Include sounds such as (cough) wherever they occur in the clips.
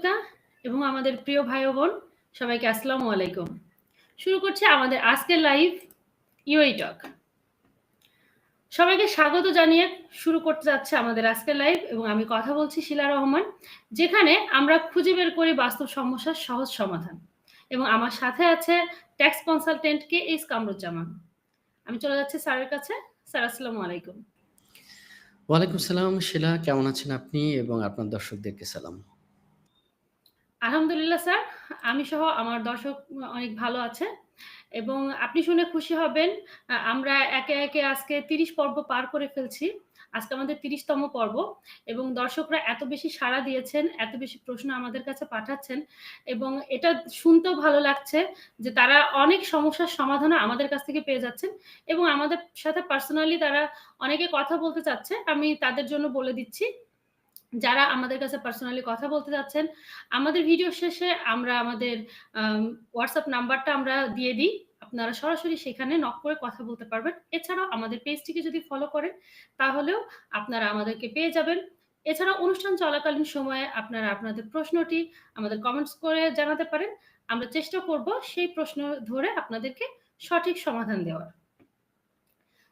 উদ্যোক্তা এবং আমাদের প্রিয় ভাই বোন, সবাইকে আসসালামু আলাইকুম। শুরু করছি আমাদের আজকের লাইভ ইউই টক সবাইকে স্বাগত জানিয়ে শুরু করতে যাচ্ছে আমাদের আজকের লাইভ এবং আমি কথা বলছি শিলা রহমান, যেখানে আমরা খুঁজে বের করি বাস্তব সমস্যার সহজ সমাধান। এবং আমার সাথে আছে tax consultant K S Kamruzzaman. আমি চলে যাচ্ছি স্যারের কাছে। স্যার, আসসালামু আলাইকুম। ওয়ালাইকুম সালাম শিলা, কেমন আছেন আপনি? এবং আপনার দর্শকদেরকে সালাম। আলহামদুলিল্লাহ স্যার। আমি সহ আমার দর্শক অনেক ভালো আছে এবং আপনি শুনে খুশি হবেন, আমরা একে একে আজকে তিরিশ পর্ব পার করে ফেলছি। আজকে আমাদের তিরিশতম পর্ব এবং দর্শকরা এত বেশি সাড়া দিয়েছেন, এত বেশি প্রশ্ন আমাদের কাছে পাঠাচ্ছেন এবং এটা শুনতেও ভালো লাগছে যে তারা অনেক সমস্যার সমাধান আমাদের কাছ থেকে পেয়ে যাচ্ছেন এবং আমাদের সাথে পার্সোনালি তারা অনেকে কথা বলতে চাচ্ছে, আমি তাদের জন্য বলে দিচ্ছি। যারা আমাদের কাছে পার্সোনালি কথা বলতে যাচ্ছেন, আমাদের ভিডিও শেষে আমরা আমাদের হোয়াটসঅ্যাপ নাম্বারটা আমরা দিয়ে দিই। আপনারা সরাসরি সেখানে নক করে কথা বলতে পারবেন। এছাড়াও আমাদের পেজটিকে যদি ফলো করেন, তাহলেও আপনারা আমাদেরকে পেয়ে যাবেন। এছাড়া অনুষ্ঠান চলাকালীন সময়ে আপনারা আপনাদের প্রশ্নটি আমাদের কমেন্টস করে জানাতে পারেন। আমরা চেষ্টা করব সেই প্রশ্ন ধরে আপনাদেরকে সঠিক সমাধান দেওয়ার।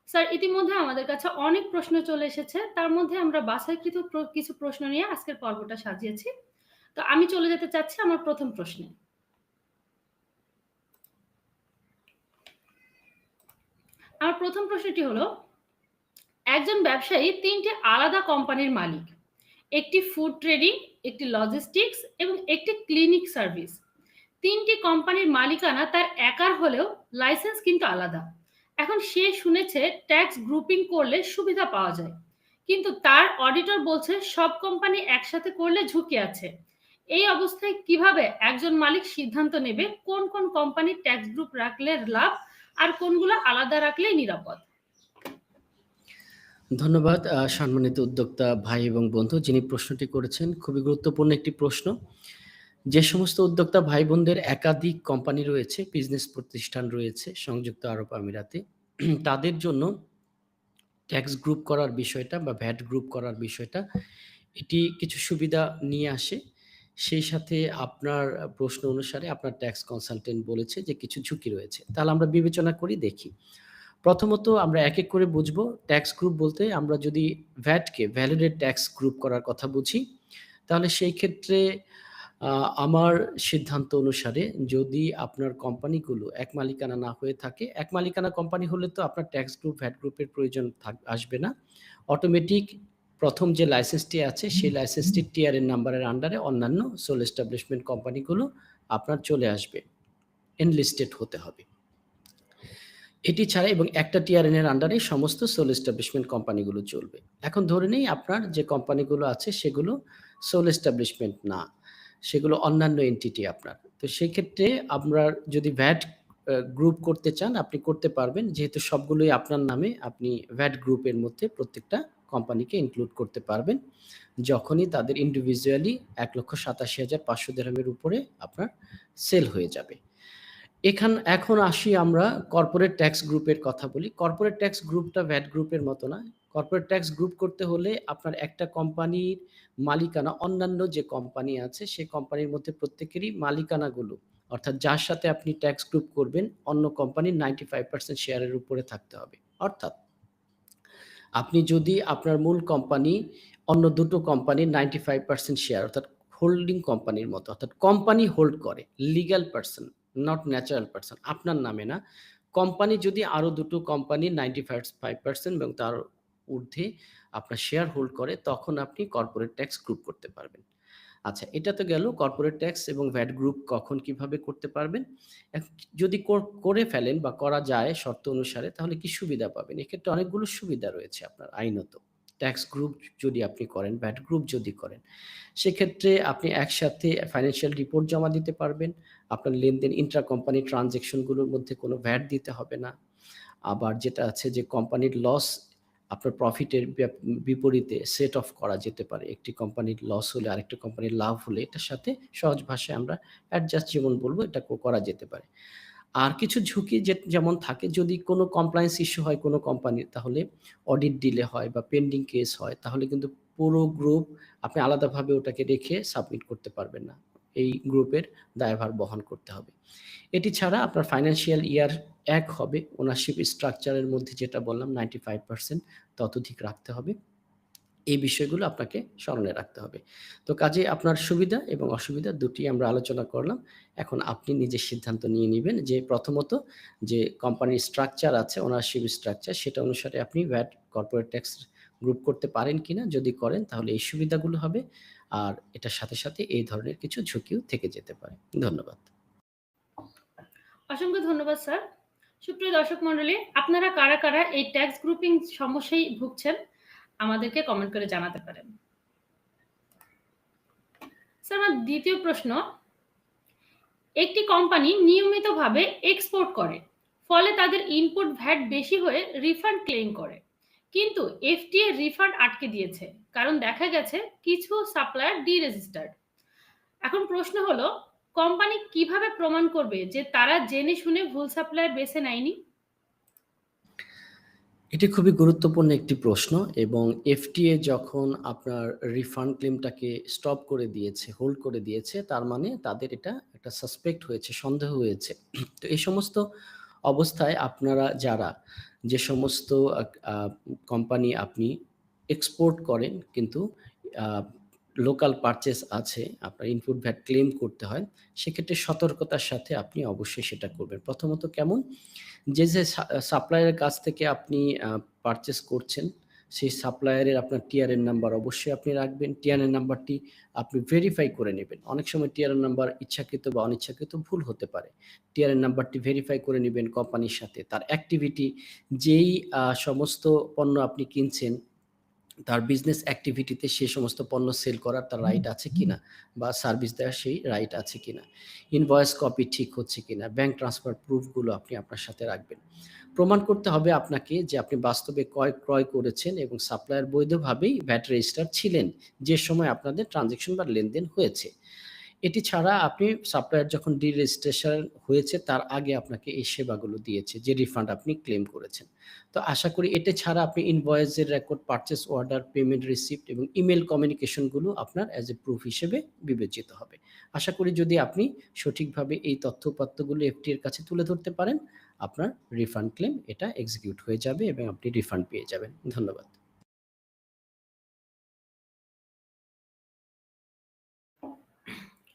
স্যার ইতিমধ্যে আমাদের কাছে অনেক প্রশ্ন চলে এসেছে। তার মধ্যে আমরা বাছাইকৃত কিছু প্রশ্ন নিয়ে আজকের পর্বটা সাজিয়েছি। তো আমি চলে যেতে চাচ্ছি আমার প্রথম প্রশ্নে। আমার প্রথম প্রশ্নটি হলো, একজন ব্যবসায়ী তিনটি আলাদা কোম্পানির মালিক, একটি ফুড ট্রেডিং একটি লজিস্টিক্স এবং একটি ক্লিনিক সার্ভিস তিনটি কোম্পানির মালিকানা তার একার হলেও লাইসেন্স কিন্তু আলাদা। এখন সে শুনেছে ট্যাক্স গ্রুপিং করলে সুবিধা পাওয়া যায়। কিন্তু তার অডিটর বলছে সব কোম্পানি একসাথে করলে ঝুঁকি আছে। এই অবস্থায় কীভাবে একজন মালিক সিদ্ধান্ত নেবে কোন কোন কোম্পানি ট্যাক্স গ্রুপ রাখলে লাভ আর কোনগুলো আলাদা রাখলেই নিরাপদ? ধন্যবাদ সম্মানিত উদ্যোক্তা ভাই এবং বন্ধু যিনি প্রশ্নটি করেছেন। খুবই গুরুত্বপূর্ণ একটি প্রশ্ন। যে সমস্ত উদ্যোক্তা ভাই বোনদের একাধিক কোম্পানি রয়েছে, বিজনেস প্রতিষ্ঠান রয়েছে, সংযুক্ত আরব আমিরাতে, তাদের জন্য ট্যাক্স গ্রুপ করার বিষয়টা বা ভ্যাট গ্রুপ করার বিষয়টা এটি কিছু সুবিধা নিয়ে আসে। সেই সাথে আপনার প্রশ্ন অনুসারে আপনার ট্যাক্স কনসালটেন্ট বলেছে যে কিছু ঝুঁকি রয়েছে। তাহলে আমরা বিবেচনা করি, দেখি। প্রথমত আমরা এক এক করে বুঝব। ট্যাক্স গ্রুপ বলতে আমরা যদি ভ্যাটকে ভ্যালিডেড ট্যাক্স গ্রুপ করার কথা বুঝি, তাহলে সেই ক্ষেত্রে আমার সিদ্ধান্ত অনুসারে যদি আপনার কোম্পানিগুলো এক মালিকানা না হয়ে থাকে, এক মালিকানা কোম্পানি হলে তো আপনার ট্যাক্স গ্রুপ, ভ্যাট গ্রুপের প্রয়োজন আসবে না। অটোমেটিক প্রথম যে লাইসেন্সটি আছে সেই লাইসেন্সটি টিআরএন নাম্বারের আন্ডারে অন্যান্য সোল এস্টাবলিশমেন্ট কোম্পানিগুলো আপনার চলে আসবে। এনলিস্টেড হতে হবে। এটি ছাড়া এবং একটা টিআরএন এর আন্ডারে সমস্ত সোল এস্টাবলিশমেন্ট কোম্পানিগুলো চলবে। এখন ধরে নেই আপনার যে কোম্পানিগুলো আছে সেগুলো সোল এস্টাবলিশমেন্ট না। সেগুলো অন্যান্য এন্টিটি আপনার। তো সেক্ষেত্রে আমরা যদি ভ্যাট গ্রুপ করতে চান, আপনি করতে পারবেন। যেহেতু সবগুলোই আপনার নামে, আপনি ভ্যাট গ্রুপের মধ্যে প্রত্যেকটা কোম্পানিকে ইনক্লুড করতে পারবেন। যখনই তাদের ইন্ডিভিজুয়ালি এক লক্ষ সাতাশি হাজার পাঁচশো দেড়ামের উপরে আপনার সেল হয়ে যাবে। এখান, এখন আসি আমরা কর্পোরেট ট্যাক্স গ্রুপের কথা বলি। কর্পোরেট ট্যাক্স গ্রুপটা ভ্যাট গ্রুপের মতো না। কর্পোরেট ট্যাক্স গ্রুপ করতে হলে আপনার একটা কোম্পানির মালিকানা, অন্যান্য যে কোম্পানি আছে, সেই কোম্পানির মধ্যে প্রত্যেকেরই মালিকানাগুলো, অর্থাৎ যার সাথে আপনি ট্যাক্স গ্রুপ করবেন, অন্য কোম্পানির নাইনটি ফাইভ পার্সেন্ট শেয়ারের উপরে থাকতে হবে। অর্থাৎ আপনি যদি আপনার মূল কোম্পানি অন্য দুটো কোম্পানির নাইনটি ফাইভ পার্সেন্ট শেয়ার অর্থাৎ হোল্ডিং কোম্পানির মতো, অর্থাৎ কোম্পানি হোল্ড করে legal person not natural person আপনার নামে না কোম্পানি যদি আরও দুটো company ninety five five percent এবং তার ঊর্ধ্বে আপনার শেয়ার হোল্ড করে, তখন আপনি কর্পোরেট ট্যাক্স গ্রুপ করতে পারবেন। আচ্ছা এটা তো গেল কর্পোরেট ট্যাক্স এবং ভ্যাট গ্রুপ কখন কীভাবে করতে পারবেন? যদি করে ফেলেন বা করা যায় শর্ত অনুসারে, তাহলে কি সুবিধা পাবেন? এক্ষেত্রে অনেকগুলো সুবিধা রয়েছে আপনার আইনত। ট্যাক্স গ্রুপ যদি আপনি করেন ভ্যাট গ্রুপ যদি করেন, সেক্ষেত্রে আপনি একসাথে ফাইন্যান্সিয়াল রিপোর্ট জমা দিতে পারবেন। আপনার লেনদেন ইন্ট্রা কোম্পানি ট্রানজেকশনগুলোর মধ্যে কোনো ভ্যাট দিতে হবে না। আবার যেটা আছে যে কোম্পানির লস আপনার প্রফিটের বিপরীতে সেট অফ করা যেতে পারে একটি কোম্পানির লস হলে আরেকটি কোম্পানির লাভ হলে এটার সাথে সহজ ভাষায় আমরা অ্যাডজাস্ট যেমন বলব, এটা করা যেতে পারে আর কিছু ঝুঁকি যে, যেমন থাকে, যদি কোনো কমপ্লায়েন্স ইস্যু হয় কোনো কোম্পানির তাহলে অডিট ডিলে হয় বা পেন্ডিং কেস হয়, তাহলে কিন্তু পুরো গ্রুপ আপনি আলাদাভাবে ওটাকে রেখে সাবমিট করতে পারবেন না। এই গ্রুপের দায়ভার বহন করতে হবে। এটি ছাড়া আপনার ফাইন্যান্সিয়াল ইয়ার এক হবে। ওনারশিপ স্ট্রাকচার এর মধ্যে যেটা বললাম 95% ততোধিক রাখতে হবে। এই বিষয়গুলো আপনাকে স্মরণে রাখতে হবে। তো কাজে আপনার সুবিধা এবং অসুবিধা দুটিই আমরা আলোচনা করলাম। এখন আপনি নিজের সিদ্ধান্ত নিয়ে নিবেন যে প্রথমত যে কোম্পানির স্ট্রাকচার আছে ওনারশিপ স্ট্রাকচার সেটা অনুসারে আপনি ভ্যাট, কর্পোরেট ট্যাক্স গ্রুপ করতে পারেন কিনা? যদি করেন তাহলে এই সুবিধাগুলো হবে। আর এটার সাথে, সাথে এই ধরনের কিছু ঝুঁকিও থেকে যেতে পারে। ধন্যবাদ। অসংখ্য ধন্যবাদ স্যার। সুপ্রিয় দর্শক মণ্ডলী, আপনারা কারা, কারা এই ট্যাক্স গ্রুপিং সমস্যায় ভুগছেন আমাদেরকে কমেন্ট করে জানাতে পারেন। স্যার আমার দ্বিতীয় প্রশ্ন, একটি কোম্পানি নিয়মিতভাবে এক্সপোর্ট করে। ফলে তাদের ইনপুট ভ্যাট বেশি হয়ে রিফান্ড ক্লেইম করে। কিন্তু এফটিএ রিফান্ড আটকে দিয়েছে। কারণ দেখা গেছে কিছু সাপ্লায়ার ডি-রেজিস্টার্ড। এখন প্রশ্ন হলো কোম্পানি কীভাবে প্রমাণ করবে যে তারা জেনে শুনে ভুল সাপ্লায়ার বেছে নেয়নি? এটি খুবই গুরুত্বপূর্ণ একটি প্রশ্ন এবং এফটিএ যখন আপনার রিফান্ড ক্লেমটাকে স্টপ করে দিয়েছে, হোল্ড করে দিয়েছে তার মানে তাদের এটা একটা সাসপেক্ট হয়েছে, সন্দেহ হয়েছে। তো এই সমস্ত অবস্থায় আপনারা যারা যে সমস্ত কোম্পানি আপনি এক্সপোর্ট করেন কিন্তু লোকাল পারচেস আছে, আপনার ইনপুট ভ্যাট ক্লেম করতে হয়। সেক্ষেত্রে সতর্কতার সাথে আপনি অবশ্যই সেটা করবেন। প্রথমত কেমন? যে, যে সাপ্লায়ারের কাছ থেকে আপনি পারচেস করছেন, সেই সাপ্লায়ারের আপনার টিআরএন নাম্বার অবশ্যই আপনি রাখবেন। টিআরএন নাম্বারটি আপনি ভেরিফাই করে নেবেন। অনেক সময় টিআরএন নাম্বার ইচ্ছাকৃত বা অনিচ্ছাকৃত ভুল হতে পারে। টিআরএন নাম্বারটি ভেরিফাই করে নেবেন কোম্পানির সাথে। তার অ্যাক্টিভিটি যেই সমস্ত পণ্য আপনি কিনছেন, তার বিজনেস অ্যাক্টিভিটিতে সে সমস্ত পণ্য সেল করার তার রাইট আছে কিনা? বা সার্ভিস দেওয়ার সেই রাইট আছে কিনা? ইনভয়েস কপি ঠিক হচ্ছে কিনা? ব্যাংক ট্রান্সফার প্রুফগুলো আপনি আপনার সাথে রাখবেন। প্রমাণ করতে হবে আপনাকে যে আপনি বাস্তবে কয় ক্রয় করেছেন এবং সাপ্লায়ার বৈধভাবেই ভ্যাট রেজিস্টার ছিলেন, যে সময় আপনাদের ট্রানজেকশন বা লেনদেন হয়েছে। এটি ছাড়া আপনি সাপ্লায়ার যখন ডি-রেজিস্ট্রেশন হয়েছে তার আগে আপনাকে এই সেবাগুলো দিয়েছে যে রিফান্ড আপনি ক্লেম করেছেন। তো আশা করি এটা ছাড়া আপনি ইনভয়েসের record, purchase order, payment receipt এবং ইমেল কমিউনিকেশনগুলো আপনার অ্যাজ এ প্রুফ হিসেবে বিবেচিত হবে। আশা করি যদি আপনি সঠিকভাবে এই তথ্য-উপাত্তগুলো এফটি এর কাছে তুলে ধরতে পারেন, আপনার রিফান্ড ক্লেম এটা এক্সিকিউট হয়ে যাবে এবং আপনি রিফান্ড পেয়ে যাবেন। ধন্যবাদ।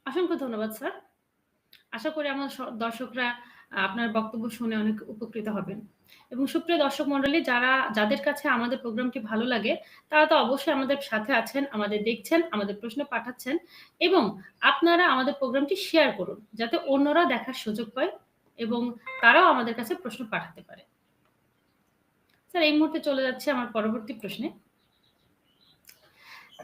অসংখ্য ধন্যবাদ স্যার। আশা করি আমার দর্শকরা আপনার বক্তব্য শুনে অনেক উপকৃত হবেন। এবং সুপ্রিয় দর্শক মন্ডলী যারা যাদের কাছে আমাদের প্রোগ্রামটি ভালো লাগে, তারা তো অবশ্যই আমাদের সাথে আছেন, আমাদের দেখছেন, আমাদের প্রশ্ন পাঠাচ্ছেন এবং আপনারা আমাদের প্রোগ্রামটি শেয়ার করুন। যাতে অন্যরা দেখার সুযোগ পায় এবং তারাও আমাদের কাছে প্রশ্ন পাঠাতে পারে। স্যার, এই মুহূর্তে চলে যাচ্ছি আমার পরবর্তী প্রশ্নে।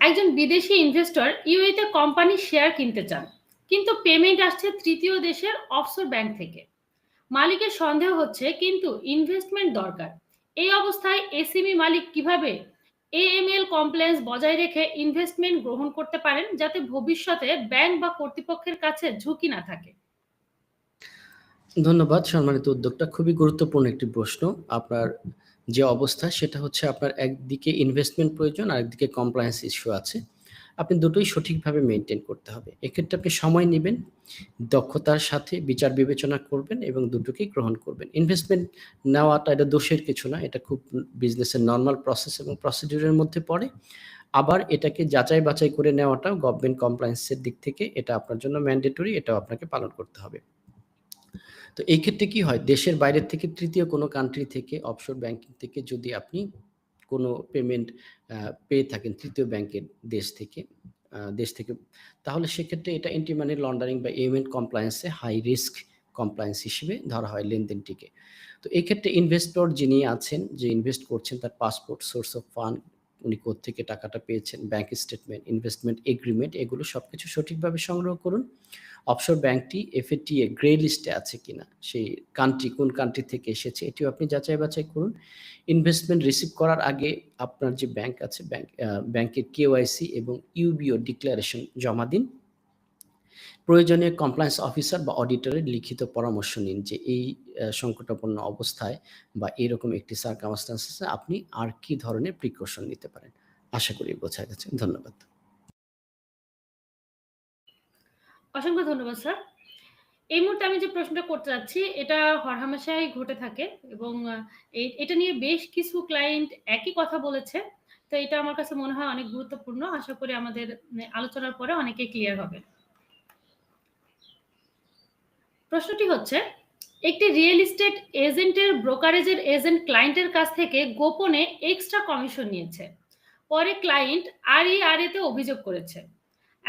একজন বিদেশি ইনভেস্টর ইউএই তে কোম্পানির শেয়ার কিনতে চান। কিন্তু পেমেন্ট আসছে তৃতীয় দেশের অফশোর ব্যাংক থেকে। মালিকের সন্দেহ হচ্ছে, কিন্তু ইনভেস্টমেন্ট দরকার। এই অবস্থায় এসএমই মালিক কীভাবে এএমএল কমপ্লেন্স বজায় রেখে ইনভেস্টমেন্ট গ্রহণ করতে পারেন, যাতে ভবিষ্যতে ব্যাংক বা কর্তৃপক্ষের কাছে ঝুঁকি না থাকে? ধন্যবাদ সম্মানিত উদ্যোক্তা। খুবই গুরুত্বপূর্ণ একটি প্রশ্ন। আপনার যে অবস্থা সেটা হচ্ছে আপনার একদিকে ইনভেস্টমেন্ট প্রয়োজন, আরেকদিকে কমপ্লায়েন্স ইস্যু আছে। আপনি দুটোই সঠিকভাবে মেনটেন করতে হবে। এক্ষেত্রে আপনি সময় নেবেন দক্ষতার সাথে বিচার বিবেচনা করবেন এবং দুটোকেই গ্রহণ করবেন। ইনভেস্টমেন্ট নেওয়াটা এটা দোষের কিছু না। এটা খুব বিজনেসের নর্মাল প্রসেস এবং প্রসিডিউর এর মধ্যে পড়ে। আবার এটাকে যাচাই বাছাই করে নেওয়াটাও গভর্নমেন্ট কমপ্লায়েন্সের দিক থেকে এটা আপনার জন্য ম্যান্ডেটরি এটাও আপনাকে পালন করতে হবে। তো এই ক্ষেত্রে কি হয়? দেশের বাইরের থেকে তৃতীয় কোনো কান্ট্রি থেকে অফশোর ব্যাংকিং থেকে যদি আপনি কোনো পেমেন্ট পেয়ে থাকেন তৃতীয় ব্যাংকের দেশ থেকে দেশ থেকে তাহলে সেক্ষেত্রে এটা এন্টি মানি লন্ডারিং বা এমেন্ট কমপ্লায়েন্সে হাই রিস্ক কমপ্লায়েন্স হিসেবে ধরা হয় লেনদেনটিকে। তো এক্ষেত্রে ইনভেস্টর যিনি আছেন, যে ইনভেস্ট করছেন তার পাসপোর্ট, সোর্স অফ ফান্ড, উনি কোত্থেকে টাকাটা পেয়েছেন, ব্যাংক স্টেটমেন্ট, ইনভেস্টমেন্ট এগ্রিমেন্ট এগুলো সবকিছু সঠিকভাবে সংগ্রহ করুন। অফশোর ব্যাংকটি এফএটিএ গ্রে লিস্টে আছে কিনা, সেই কান্ট্রি কোন কান্ট্রি থেকে এসেছে এটিও আপনি যাচাই বাছাই করুন। ইনভেস্টমেন্ট রিসিভ করার আগে আপনার যে ব্যাংক আছে ব্যাংক ব্যাংকের কেওয়াইসি এবং ইউবিও ডিক্লারেশন জমা দিন। প্রয়োজনে কমপ্লায়েন্স অফিসার বা অডিটরের লিখিত পরামর্শ নিন যে এই সংকটাপন্ন অবস্থায় বা এরকম একটি সার্কামস্ট্যান্সেস এ আপনি আর কি ধরনের প্রিকশন নিতে পারেন। আশা করি বোঝা গেছে। ধন্যবাদ। অসংখ্য ধন্যবাদ স্যার। এই মুহূর্তে আমি যে প্রশ্নটা করতে যাচ্ছি এটা হরহামেশাই ঘটে থাকে এবং এটা নিয়ে বেশ কিছু ক্লায়েন্ট একই কথা বলেছে। তো এটা আমার কাছে মনে হয় অনেক গুরুত্বপূর্ণ। আশা করি আমাদের মানে আলোচনার পরে অনেকে ক্লিয়ার হবে। প্রশ্নটি হচ্ছে, একটি রিয়েল এস্টেট এজেন্টের ব্রোকারেজের এজেন্ট ক্লায়েন্টের কাছ থেকে গোপনে এক্সট্রা কমিশন নিয়েছে। পরে ক্লায়েন্ট RERA তে অভিযোগ করেছে।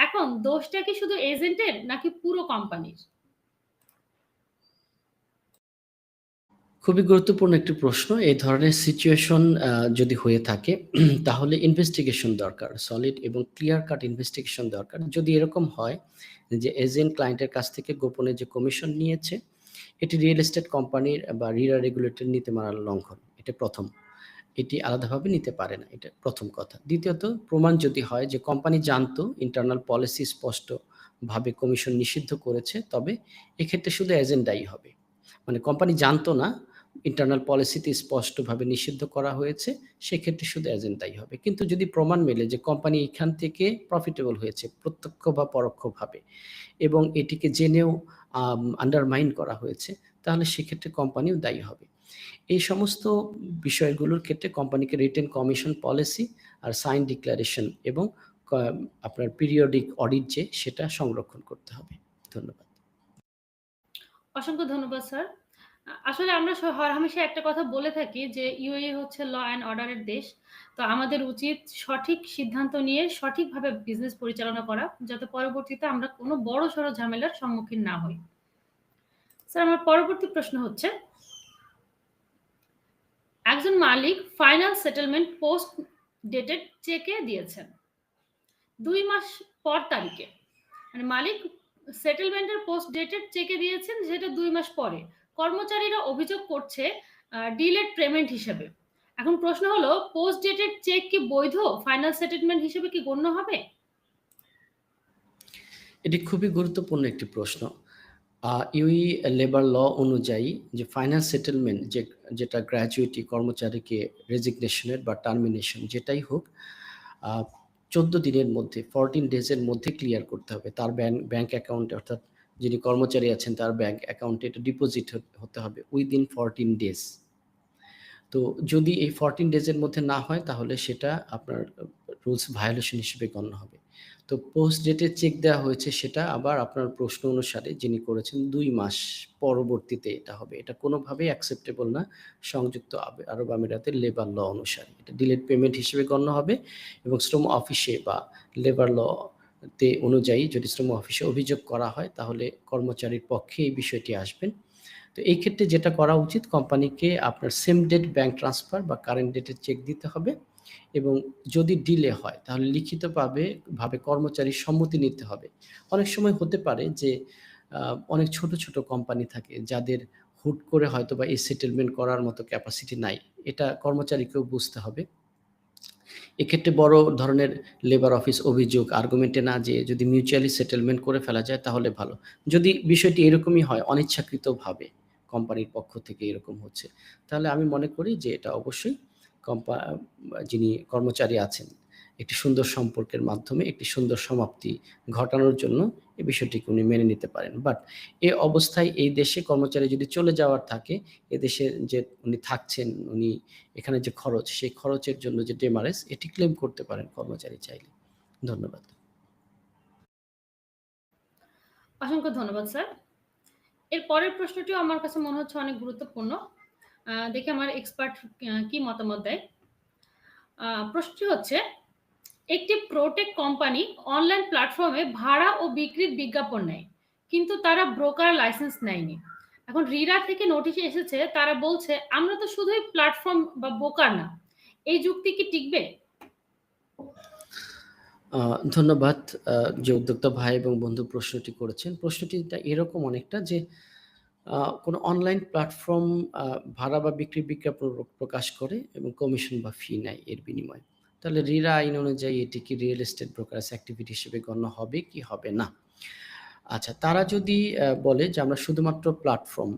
এখন দোষটা কি শুধু এজেন্টের নাকি পুরো কোম্পানির? খুবই গুরুত্বপূর্ণ একটি প্রশ্ন। এই ধরনের সিচুয়েশন যদি হয়ে থাকে (clears throat) তাহলে ইনভেস্টিগেশন দরকার। সলিড এবং ক্লিয়ার কাট ইনভেস্টিগেশন দরকার। যদি এরকম হয় যে এজেন্ট ক্লায়েন্টের কাছ থেকে গোপনে যে কমিশন নিয়েছে, এটি রিয়েল এস্টেট কোম্পানির বা রিরা রেগুলেটর নীতিমালার লঙ্ঘন। এটা ১ম। এটি আলাদাভাবে নিতে পারে না। এটা প্রথম কথা। দ্বিতীয়ত প্রমাণ যদি হয় যে কোম্পানি জানতো ইন্টারনাল পলিসি স্পষ্টভাবে কমিশন নিষিদ্ধ করেছে, তবে এক্ষেত্রে শুধু এজেন্ট দায়ী হবে। মানে কোম্পানি জানতো না ইন্টারনাল পলিসিতে স্পষ্টভাবে নিষিদ্ধ করা হয়েছে, সেক্ষেত্রে শুধু এজেন্ট দায়ী হবে। কিন্তু যদি প্রমাণ মেলে যে কোম্পানি এখান থেকে প্রফিটেবল হয়েছে প্রত্যক্ষ বা পরোক্ষভাবে এবং এটিকে জেনেও আন্ডারমাইন করা হয়েছে, তাহলে সেক্ষেত্রে কোম্পানিও দায়ী হবে। এই সমস্ত বিষয়গুলোর ক্ষেত্রে কোম্পানিকে রিটেন কমিশন পলিসি আর সাইন ডিক্লারেশন এবং আপনার পিরিয়ডিক অডিট যে সেটা সংরক্ষণ করতে হবে। ধন্যবাদ। অসংখ্য ধন্যবাদ স্যার। আসলে আমরা হরহামেশা একটা কথা বলে থাকি যে ইউএ হচ্ছে ল অ্যান্ড অর্ডারের দেশ। তো আমাদের উচিত সঠিক সিদ্ধান্ত নিয়ে সঠিকভাবে বিজনেস পরিচালনা করা, যাতে পরবর্তীতে আমরা কোনো বড়সড় ঝামেলার সম্মুখীন না হই। স্যার আমার পরবর্তী প্রশ্ন হচ্ছে একজন মালিক ফাইনাল সেটেলমেন্ট পোস্ট ডেটেড চেকে দিয়েছেন। দুই মাস পর তারিখে। মানে মালিক সেটেলমেন্টের পোস্ট ডেটেড চেকে দিয়েছেন, যেটা দুই মাস পরে। কর্মচারীরা অভিযোগ করছে আ ডিলেড পেমেন্ট হিসেবে। এখন প্রশ্ন হলো পোস্ট ডেটেড চেক কি বৈধ? ফাইনাল সেটেলমেন্ট হিসেবে কি গণ্য হবে? এটি খুবই গুরুত্বপূর্ণ একটি প্রশ্ন। ইউই লেবার ল অনুযায়ী যে ফাইনাল সেটেলমেন্ট যে যেটা গ্র্যাচুইটি কর্মচারীকে রেজিগনেশন এর বা টার্মিনেশন যেটাই হোক, ১৪ দিনের মধ্যে ফরটিন ডেজের মধ্যে ক্লিয়ার করতে হবে। তার ব্যাংক ব্যাংক অ্যাকাউন্টে অর্থাৎ যিনি কর্মচারী আছেন তার ব্যাংক অ্যাকাউন্টে এটা ডিপোজিট হত হবে উইদিন 14 ডেজ। তো যদি এই ফরটিন ডেজের মধ্যে না হয় তাহলে সেটা আপনার রুলস ভায়োলেশন হিসেবে গণ্য হবে। তো পোস্ট ডেটেড চেক দেওয়া হয়েছে সেটা আবার আপনার প্রশ্ন অনুসারে যিনি করেছেন দুই মাস পরবর্তীতে এটা হবে। এটা কোনোভাবেই অ্যাকসেপ্টেবল না সংযুক্ত আরব আমিরাতের লেবার ল অনুসারে। এটা ডিলেড পেমেন্ট হিসেবে গণ্য হবে এবং শ্রম অফিসে বা লেবার ল তে অনুযায়ী যদি শ্রম অফিসে অভিযোগ করা হয় তাহলে কর্মচারীর পক্ষে এই বিষয়টি আসবেন। তো এই ক্ষেত্রে যেটা করা উচিত কোম্পানিকে আপনার সেম ডেট ব্যাংক ট্রান্সফার বা কারেন্ট ডেটের চেক দিতে হবে এবং যদি ডিলে হয় তাহলে লিখিতভাবে ভাবে কর্মচারীর সম্মতি নিতে হবে। অনেক সময় হতে পারে যে অনেক ছোট, ছোট কোম্পানি থাকে যাদের হুট করে হয়তোবা এই সেটেলমেন্ট করার মতো ক্যাপাসিটি নাই। এটা কর্মচারীকেও বুঝতে হবে। এক্ষেত্রে বড় ধরনের লেবার অফিস অভিযোগ আর্গুমেন্টে না যেয়ে যদি মিউচুয়ালি সেটেলমেন্ট করে ফেলা যায় তাহলে ভালো। যদি বিষয়টি এরকমই হয় অনিচ্ছাকৃতভাবে কোম্পানির পক্ষ থেকে এরকম হচ্ছে, তাহলে আমি মনে করি যে এটা অবশ্যই কম্পা যিনি কর্মচারী আছেন একটি সুন্দর সম্পর্কের মাধ্যমে একটি সুন্দর সমাপ্তি ঘটানোর জন্য এই বিষয়টিকে উনি মেনে নিতে পারেন। বাট এ অবস্থায় এই দেশে কর্মচারী যদি চলে যাওয়ার থাকে, এদেশে যে উনি থাকছেন, উনি এখানে যে খরচ, সেই খরচের জন্য যে ডেমারেজ এটি ক্লেম করতে পারেন কর্মচারী চাইলে। ধন্যবাদ। অসংখ্য ধন্যবাদ স্যার। এর পরের প্রশ্নটিও আমার কাছে মনে হচ্ছে অনেক গুরুত্বপূর্ণ। দেখি আমার এক্সপার্ট কি মতামত দেয়। প্রশ্নটি হচ্ছে, একটি প্রোটেক কোম্পানি অনলাইন প্ল্যাটফর্মে ভাড়া ও বিক্রির বিজ্ঞাপন নেয়। কিন্তু তারা ব্রোকার লাইসেন্স নেয়নি। এখন রিরা থেকে নোটিশ এসেছে তারা বলছে আমরা তো শুধুই প্ল্যাটফর্ম বা ব্রোকার না। এই যুক্তি কি টিকবে? ধন্যবাদ যে উদ্যোক্তা ভাই এবং বন্ধু প্রশ্নটি করেছেন। প্রশ্নটিটা এরকম অনেকটা যে কোনো অনলাইন প্ল্যাটফর্ম ভাড়া বা বিক্রির বিজ্ঞাপন প্রকাশ করে এবং কমিশন বা ফি নেয় এর বিনিময়ে। তাহলে রিরা আইন অনুযায়ী এটি কি রিয়েল এস্টেট ব্রোকারেজ অ্যাক্টিভিটি হিসেবে গণ্য হবে কি হবে না? আচ্ছা তারা যদি বলে যে আমরা শুধুমাত্র প্ল্যাটফর্ম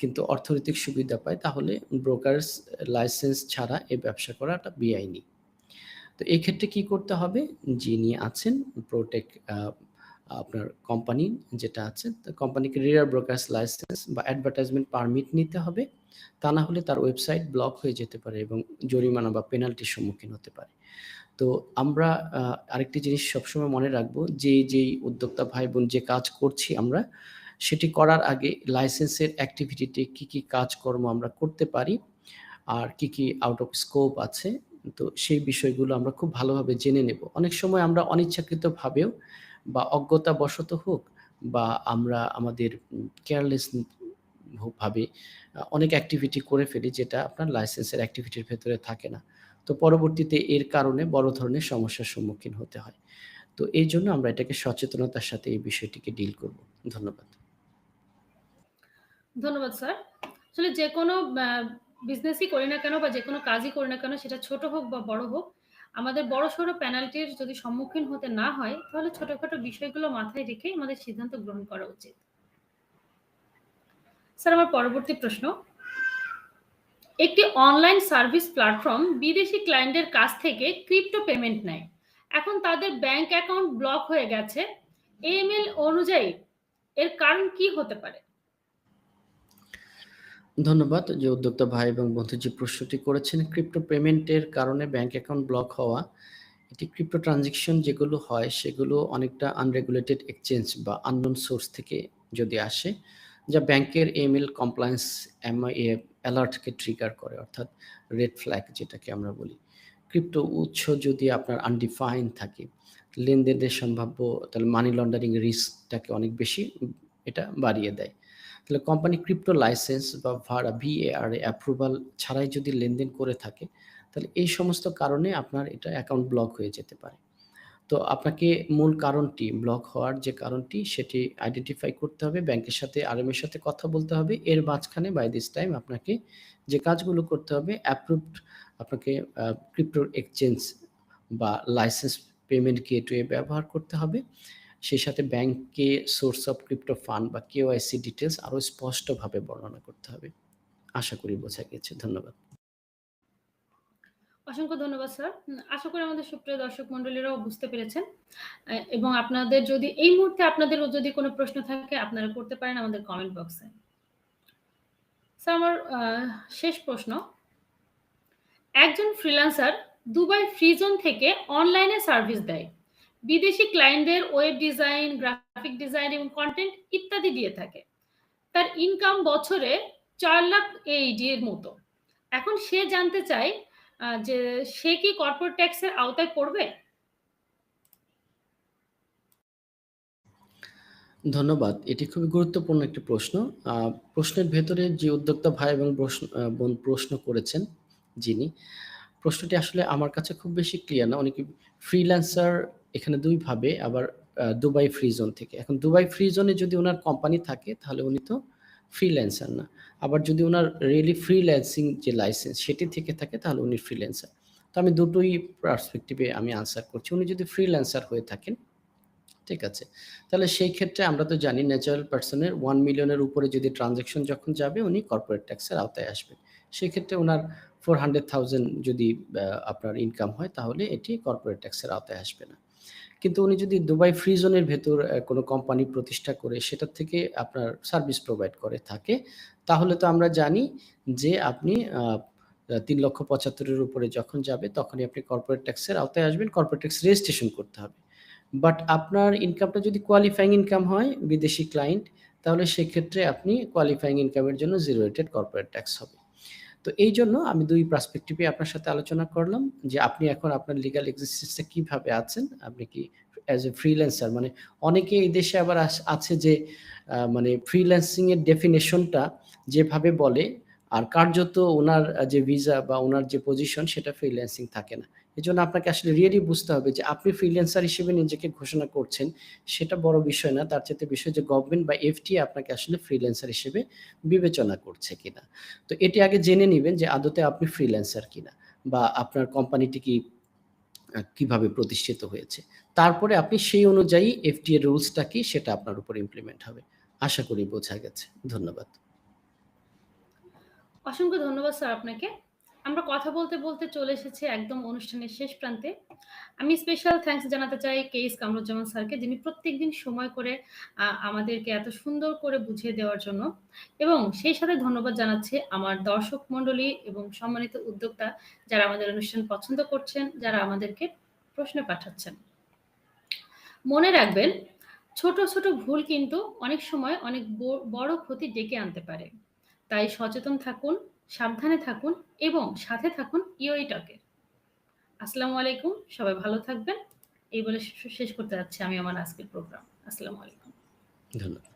কিন্তু অর্থনৈতিক সুবিধা পাই, তাহলে ব্রোকারেজ লাইসেন্স ছাড়া এ ব্যবসা করাটা বেআইনি। তো তো এই ক্ষেত্রে কি করতে হবে? যিনি আছেন প্রোটেক আপনার কোম্পানি যেটা আছে, কোম্পানিকে রিয়ার ব্রোকার্স লাইসেন্স বা অ্যাডভার্টাইজমেন্ট পারমিট নিতে হবে। তা না হলে তার ওয়েবসাইট ব্লক হয়ে যেতে পারে এবং জরিমানা বা পেনাল্টির সম্মুখীন হতে পারে। তো আমরা আরেকটি জিনিস সবসময় মনে রাখব যে, যেই উদ্যোক্তা ভাই-বোন যে কাজ করছি আমরা, সেটি করার আগে লাইসেন্সের অ্যাক্টিভিটিতে কি, কি কাজকর্ম আমরা করতে পারি, আর কি, কি আউট অফ স্কোপ আছে, তো সেই বিষয়গুলো আমরা খুব ভালোভাবে জেনে নেব। অনেক সময় আমরা অনিচ্ছাকৃতভাবেও বা অজ্ঞতাবশত হোক বা আমরা আমাদের কেয়ারলেস ভাবে অনেক অ্যাক্টিভিটি করে ফেলি যেটা আপনার লাইসেন্সের অ্যাক্টিভিটির ভেতরে থাকে না। তো পরবর্তীতে এর কারণে বড় ধরনের সমস্যার সম্মুখীন হতে হয়। তো এই জন্য আমরা এটাকে সচেতনতার সাথে এই বিষয়টিকে ডিল করব। ধন্যবাদ। ধন্যবাদ স্যার। আসলে যেকোনো ব্যা বিজনেসই করি না কেন বা যেকোনো কাজই করি না কেন সেটা ছোট হোক বা বড় হোক, আমাদের বড় সড়ো পেনাল্টির যদি সম্মুখীন হতে না হয়, তাহলে ছোটখাটো বিষয়গুলো মাথায় রেখেই আমাদের সিদ্ধান্ত গ্রহণ করা উচিত। স্যার আমার পরবর্তী প্রশ্ন। একটি অনলাইন সার্ভিস প্ল্যাটফর্ম বিদেশি ক্লায়েন্টের কাছ থেকে ক্রিপ্টো পেমেন্ট নেয়। এখন তাদের ব্যাংক অ্যাকাউন্ট ব্লক হয়ে গেছে। AML অনুযায়ী এর কারণ কি হতে পারে? ধন্যবাদ যে উদ্যোক্তা ভাই এবং বন্ধু যে প্রশ্নটি করেছেন, ক্রিপ্টো পেমেন্টের কারণে ব্যাংক অ্যাকাউন্ট ব্লক হওয়া, এটি ক্রিপ্টো ট্রানজেকশন যেগুলো হয় সেগুলো অনেকটা আনরেগুলেটেড এক্সচেঞ্জ বা আননোন সোর্স থেকে যদি আসে, যা ব্যাংকের AML কমপ্লায়েন্স অ্যালার্টকে ট্রিগার করে অর্থাৎ রেড ফ্ল্যাগ যেটাকে আমরা বলি। ক্রিপ্টো উৎস যদি আপনার আনডিফাইন থাকে, লেনদেনের সম্ভাব্য তাহলে মানি লন্ডারিং রিস্কটাকে অনেক বেশি এটা বাড়িয়ে দেয়। তাহলে কোম্পানি ক্রিপ্টো লাইসেন্স বা ভাড়া VARA অ্যাপ্রুভাল ছাড়াই যদি লেনদেন করে থাকে, তাহলে এই সমস্ত কারণে আপনার এটা অ্যাকাউন্ট ব্লক হয়ে যেতে পারে। তো আপনাকে মূল কারণটি ব্লক হওয়ার যে কারণটি সেটি আইডেন্টিফাই করতে হবে। ব্যাংকের সাথে এর সাথে কথা বলতে হবে। এর মাঝখানে বাই দিস টাইম আপনাকে যে কাজগুলো করতে হবে অ্যাপ্রুভড আপনাকে আ ক্রিপ্টো এক্সচেঞ্জ বা লাইসেন্স পেমেন্ট গেটওয়ে ব্যবহার করতে হবে। সেই সাথে ব্যাংককে সোর্স অফ ক্রিপ্টো ফান্ড বা KYC ডিটেলস আরও স্পষ্টভাবে বর্ণনা করতে হবে। আশা করি বোঝা গেছে। ধন্যবাদ। অসংখ্য ধন্যবাদ, স্যার। আশা করি আমাদের সুপ্রিয় দর্শক মণ্ডলীরাও বুঝতে পেরেছেন। এবং আপনাদের যদি এই মুহূর্তে আপনাদেরও যদি কোনো প্রশ্ন থাকে, আপনারা করতে পারেন আমাদের কমেন্ট বক্সে। স্যার, আমার শেষ প্রশ্ন। একজন ফ্রিল্যান্সার দুবাই ফ্রি জোন থেকে অনলাইনে সার্ভিস দেয়। বিদেশি ক্লায়েন্টদের ওয়েব ডিজাইন, গ্রাফিক ডিজাইন এবং কন্টেন্ট ইত্যাদি দিয়ে থাকে। তার ইনকাম বছরে চার লাখ AED এর মতো। এখন সে জানতে চায় যে সে কি কর্পোরেট ট্যাক্সের আওতায় পড়বে? ধন্যবাদ। এটি খুবই গুরুত্বপূর্ণ একটি প্রশ্ন। প্রশ্নের ভেতরে যে উদ্যোক্তা ভাই এবং প্রশ্ন বোন প্রশ্ন করেছেন যিনি, প্রশ্নটি আসলে আমার কাছে খুব বেশি ক্লিয়ার না। উনি কি ফ্রিল্যান্সার এখানে ২ ভাবে আবার দুবাই ফ্রি জোন থেকে। এখন দুবাই ফ্রি জোনে যদি ওনার কোম্পানি থাকে তাহলে উনি তো ফ্রিল্যান্সার না। আবার যদি ওনার রিয়েলি ফ্রিল্যান্সিং যে লাইসেন্স সেটি থেকে থাকে তাহলে উনি ফ্রিল্যান্সার। তো আমি দুটোই পার্সপেক্টিভে আমি আনসার করছি। উনি যদি ফ্রিল্যান্সার হয়ে থাকেন, ঠিক আছে? তাহলে সেই ক্ষেত্রে আমরা তো জানি ন্যাচারাল পার্সনের ওয়ান মিলিয়নের উপরে যদি ট্রান্সেকশন যখন যাবে উনি কর্পোরেট ট্যাক্সের আওতায় আসবেন। সেক্ষেত্রে উনার 400,000 যদি আপনার ইনকাম হয় তাহলে এটি কর্পোরেট ট্যাক্সের আওতায় আসবে না। কিন্তু উনি যদি দুবাই ফ্রি জোনের ভেতর কোনো কোম্পানি প্রতিষ্ঠা করে সেটার থেকে আপনার সার্ভিস প্রোভাইড করে থাকে, তাহলে তো আমরা জানি যে আপনি তিন লক্ষ পঁচাত্তরের উপরে যখন যাবে তখনই আপনি কর্পোরেট ট্যাক্সের আওতায় আসবেন। কর্পোরেট ট্যাক্স রেজিস্ট্রেশন করতে হবে। বাট আপনার ইনকামটা যদি কোয়ালিফাইং ইনকাম হয় বিদেশি ক্লায়েন্ট, তাহলে সেক্ষেত্রে আপনি কোয়ালিফাইং ইনকামের জন্য জিরো রেটেড কর্পোরেট ট্যাক্স হবে। তো এই জন্য আমি দুই পার্সপেক্টিভে আপনার সাথে আলোচনা করলাম যে আপনি এখন আপনার লিগাল এক্সিস্টেন্সটা কীভাবে আছেন? আপনি কি অ্যাজ এ ফ্রিল্যান্সার মানে অনেকে এই দেশে আবার আছে যে মানে ফ্রিল্যান্সিংয়ের ডেফিনেশনটা যেভাবে বলে আর কার্যত ওনার যে ভিসা বা ওনার যে পজিশন সেটা ফ্রিল্যান্সিং থাকে না। এজন্য আপনাকে আসলে রিয়ালি বুঝতে হবে যে আপনি ফ্রিল্যান্সার হিসেবে নিজেকে ঘোষণা করছেন, সেটা বড় বিষয় না। তার চাইতে বিষয় যে গভর্নমেন্ট বা এফটিএ আপনাকে আসলে ফ্রিল্যান্সার হিসেবে বিবেচনা করছে কিনা। তো এটি আগে জেনে নিবেন যে আদতে আপনি ফ্রিল্যান্সার কিনা বা আপনার কোম্পানিটি কি কীভাবে প্রতিষ্ঠিত হয়েছে। তারপরে আপনি সেই অনুযায়ী এফটিএ রুলস টা কি সেটা আপনার উপর ইমপ্লিমেন্ট হবে। আশা করি বোঝা গেছে। ধন্যবাদ। অসংখ্য ধন্যবাদ স্যার আপনাকে। আমরা কথা বলতে, বলতে চলে এসেছি একদম অনুষ্ঠানের শেষ প্রান্তে। আমি স্পেশাল থ্যাংকস জানাতে চাই কেএস কামরুজ্জামান স্যারকে যিনি প্রত্যেকদিন সময় করে আমাদেরকে এত সুন্দর করে বুঝিয়ে দেওয়ার জন্য এবং সেই সাথে ধন্যবাদ জানাচ্ছি আমার দর্শক মণ্ডলী এবং সম্মানিত উদ্যোক্তা যারা আমাদের অনুষ্ঠান পছন্দ করছেন, যারা আমাদেরকে প্রশ্ন পাঠাচ্ছেন। মনে রাখবেন ছোট, ছোট ভুল কিন্তু অনেক সময় অনেক বড় ক্ষতি ডেকে আনতে পারে। তাই সচেতন থাকুন, সাবধানে থাকুন এবং সাথে থাকুন ইওই টকে। আসসালামু আলাইকুম। সবাই ভালো থাকবেন। এই বলে শেষ করতে যাচ্ছি আমি আমার আজকের প্রোগ্রাম। আসসালামু আলাইকুম। ধন্যবাদ।